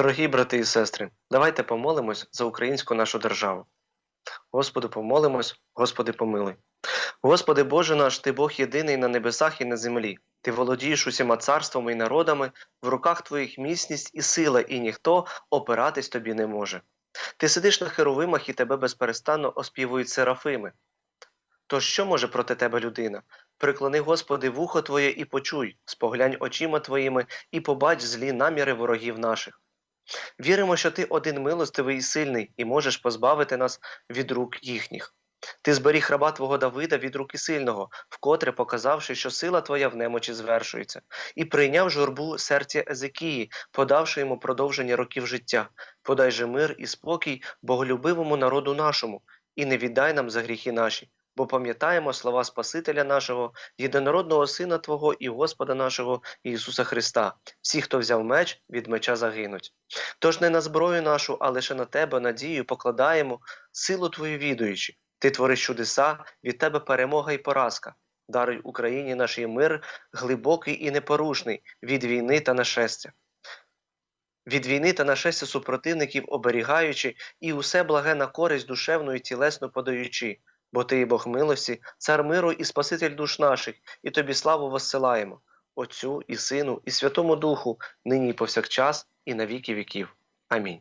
Дорогі брати і сестри, давайте помолимось за українську нашу державу. Господу помолимось, Господи помилуй. Господи Боже наш, Ти Бог єдиний на небесах і на землі. Ти володієш усіма царствами і народами, в руках Твоїх міцність і сила, і ніхто опиратись тобі не може. Ти сидиш на херовимах і тебе безперестанно оспівують серафими. То що може проти тебе людина? Приклони, Господи, вухо Твоє і почуй, споглянь очима Твоїми і побач злі наміри ворогів наших. Віримо, що Ти один милостивий і сильний, і можеш позбавити нас від рук їхніх. Ти зберіг раба Твого Давида від руки сильного, вкотре показавши, що сила Твоя в немочі звершується, і прийняв журбу серця Езекії, подавши йому продовження років життя. Подай же мир і спокій боголюбивому народу нашому, і не віддай нам за гріхи наші, бо пам'ятаємо слова Спасителя нашого, єдинородного Сина Твого і Господа нашого Ісуса Христа. Всі, хто взяв меч, від меча загинуть. Тож не на зброю нашу, а лише на Тебе надію покладаємо, силу Твою відуючи. Ти твориш чудеса, від Тебе перемога і поразка. Даруй Україні наш мир глибокий і непорушний від війни та нашестя. Від війни та нашестя супротивників оберігаючи і усе благе на користь душевну і тілесну подаючи, бо ти є Бог милості, цар миру і Спаситель душ наших, і тобі славу воссилаємо, Отцю і Сину, і Святому Духу, нині і повсякчас, і на віки віків. Амінь.